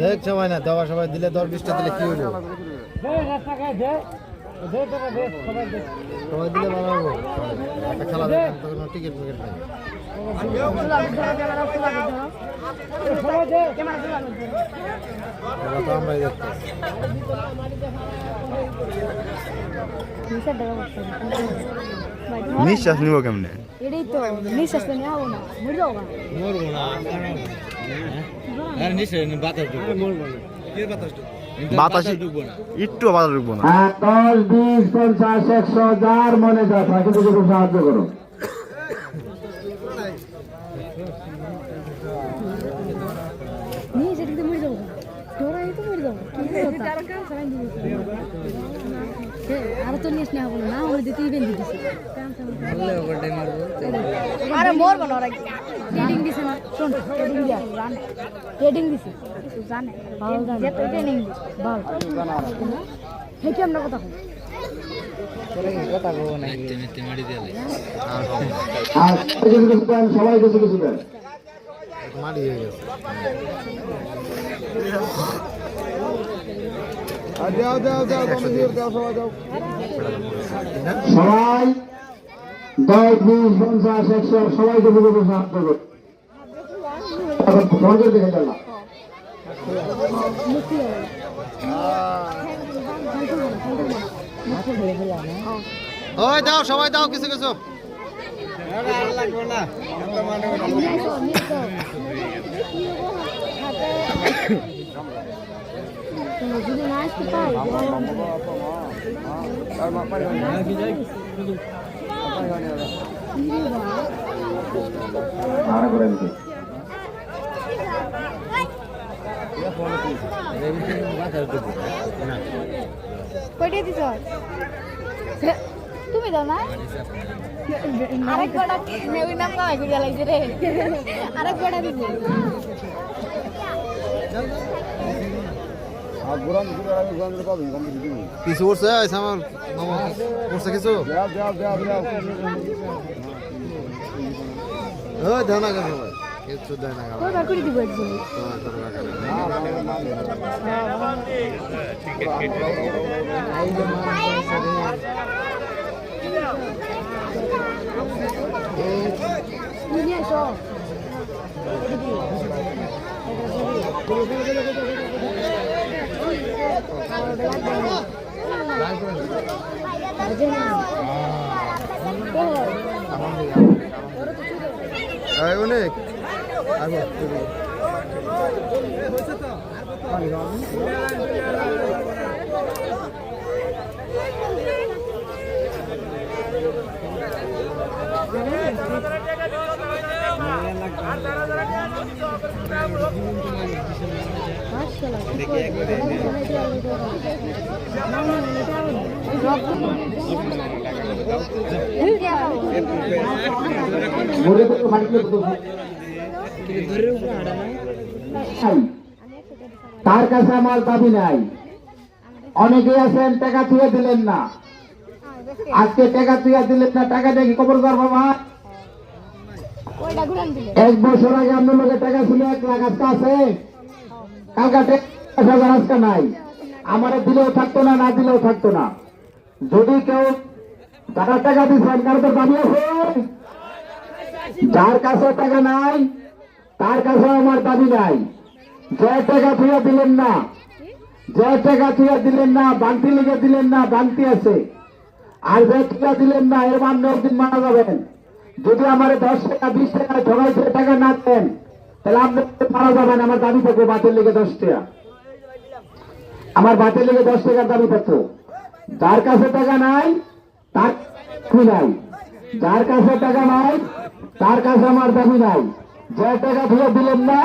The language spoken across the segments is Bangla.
দেখ সবাই না দেওয়া সবাই দিলে দশ বিশটা দিলে কি হইল সবাই দিলে ভালো হব। একটা খেলা দেখেন কোনো টিকিট ফিকিট নেই। খেলা তো আমরাই দেখতেছি। নিঃশ্বাস নিব কেমনে? এটাই তো নিঃশ্বাস তো নেওয়া না মরে যাব মরবো না বাতাসে একটু বাতাস ঢুকবো না। হ্যাঁ দশ বিশ পঞ্চাশ একশো যার মনে যায় তাকে যদি সাহায্য করো। নিয়ে সেদিকে মরে ডরাই শোন ট্রেডিং দিয়া রান ট্রেডিং দিছে। জানে। ভালো জানে। যে ট্রেনিং ভালো। হে কি আমরা কথা কই। সবাই কিছু কিছু দেন মারি হয়ে গেছে সবাই দাও সবাই দশ বিশ পঞ্চাশ একশো সবাই কিছু কিছু সাহায্য করো সহজে দেখে গেলাম মুক্তি হবে ওই দাও সবাই দাও কিছু কিছু। আর করে দিতে কয়টা দিছ? তুমি দাও না? আরেক কটা নেবি নাম কামাই করে লাগছে রে? আরেক কটা দিছ কিছু উঠছে? আমার মামা কিছু? দেও না কেন? সবাই কিছু দেয় অনেক তো মাটিতে তো। তার কাছে আমার দাবি নাই। অনেকে আছেন, টাকা তুলে দিলেন না। আজকে টাকা তুলে দিলেন না, টাকা দেখি খবর কর বাবা? কয়টা ঘুরান দিলে এক বছর আগে আপনার লোকের টাকা ছিল এক লাখ, আজকে আছে? কালকা টাকা আজকে নাই। আমার দিলেও থাকতো না না দিলেও থাকতো না। যদি কেউ যারা টাকা দিচ্ছেন কারও তো দাবি আছে। যার কাছে টাকা নাই তার কাছে আমার দাবি নাই। জয় টাকা তুলে দিলেন না। জয় টাকা তুলে দিলেন না, বান্তি লিখে দিলেন না, বান্তি আছে। আর যে টাকা দিলেন না, এর মান একদিন মারা যাবেন যদি আমার দশ টাকা, বিশ টাকা ঠগাইছে টাকা না দেন, তাহলে আপনি মারা যাবেন। আমার দাবি থাকবে বাতিল লিখে দশ টাকা। আমার বাতিল লিখে দশ টাকার দাবি থাকতো যার কাছে টাকা নাই, তার নাই। যার কাছে টাকা নাই, তার কাছে আমার দাবি নাই। যে টাকা ফিরে দিলেন না,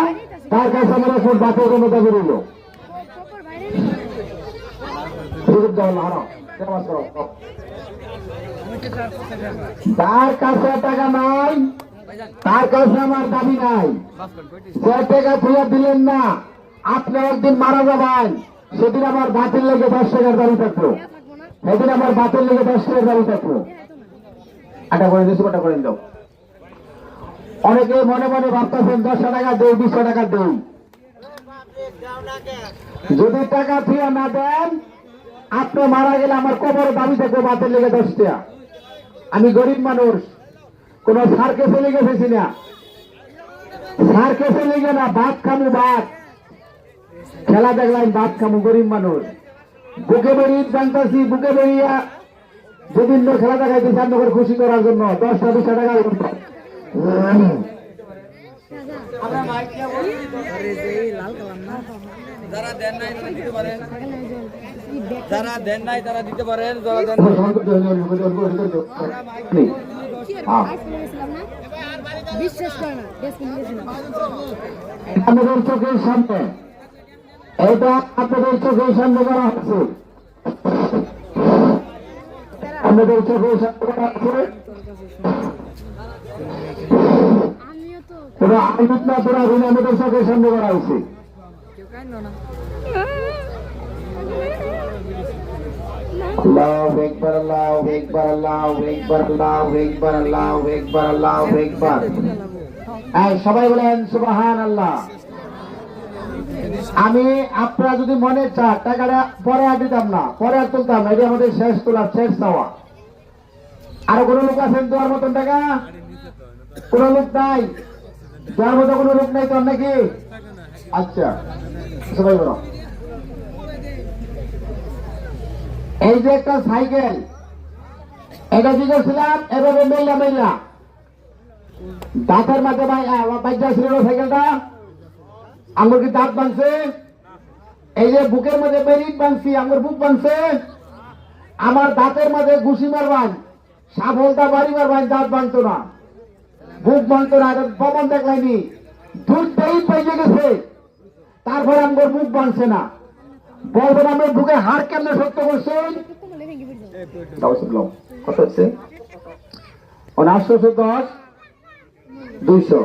তার কাছে আমার এখন বাতিল কোনো দাবি রইল? যার কাছে টাকা নাই, তার কাছে আমার দাবি নাই। যে টাকা ফিরে দিলেন না, আপনি একদিন মারা যাবেন। সেদিন আমার বাতিল লেগে দশ টাকার দাবি থাকল। সেদিন আমার বাতিল লেগে দশ টাকার দাবি থাকল। আটা করে দিচ্ছি ওটা করে দাও অনেকে মনে মনে ভাবতেছেন দশশো টাকা দেই দুশো টাকা দেই। যদি টাকা ফিরে না দেন, আপনি মারা গেলে আমার কবর দাবি থেকে বাতের লেগে দশ টাকা আমি গরিব মানুষ, কোন সার্কেসে লেগে গেছি না। সার্কেসে লেগে না, ভাত খামু ভাত। খেলা দেখলাম, ভাত খামু গরিব মানুষ। বুকে বেড়ি জানতাছি, বুকে বেরিয়া বিভিন্ন খেলা দেখাইতেছি আপনাদের খুশি করার জন্য দশটা, বিশটা টাকা যারা দেন নাই তারা দিতে পারেন যারা দেন নাই তারা দিতে পারেন যারা দেন। বিশ্বাস করে না আমাদের চোখের সামনে এটা আপনাদের চোখের সামনে করা হচ্ছে করা না তোরা সামনে করা হয়েছে। আল্লাহু আল্লাহু আল্লাহু আল্লাহু আল্লাহু আল্লাহু এই সবাই বলেন সুবহানাল্লাহ। আমি আপনারা যদি মনে চান টাকাটা পরে আর দিতাম না পরে আর তুলতাম না এটা আমাদের শেষ তোলা শেষ চাওয়া। আরও কোনো লোক আছেন দেওয়ার মতন টাকা কোন লোক নাই? দেওয়ার মতো কোনো লোক নাই তোর নাকি? আচ্ছা সবাই বলো। এই যে একটা সাইকেল, এটা কি করছিলাম? এভাবে মেললা মেললা দাঁতের মাঝে বাজ্যা ছিল সাইকেলটা? আমার কি দাঁত বানছে এই যে বুকের মধ্যে বেরিট বানছি আমার বুক বানছে আমার দাঁতের মাঝে ঘুষি মারবান। সাফলতা বাড়ি মারবান দাঁত বানতো না। বুক বানতো না প্রমাণ দেখলাইনি। দুধটাই পেয়ে গেছে। তারপরে আমার বুক বানছে না। বলবেন আমার বুকে হাড় কেমনে সত্য করছেন কত হচ্ছে? আটশোশো দশ দুইশো।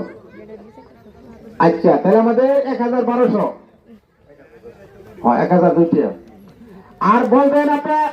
আচ্ছা তাহলে আমাদের এক হাজার বারোশো। এক হাজার দুইটা আর বলবেন, আপনার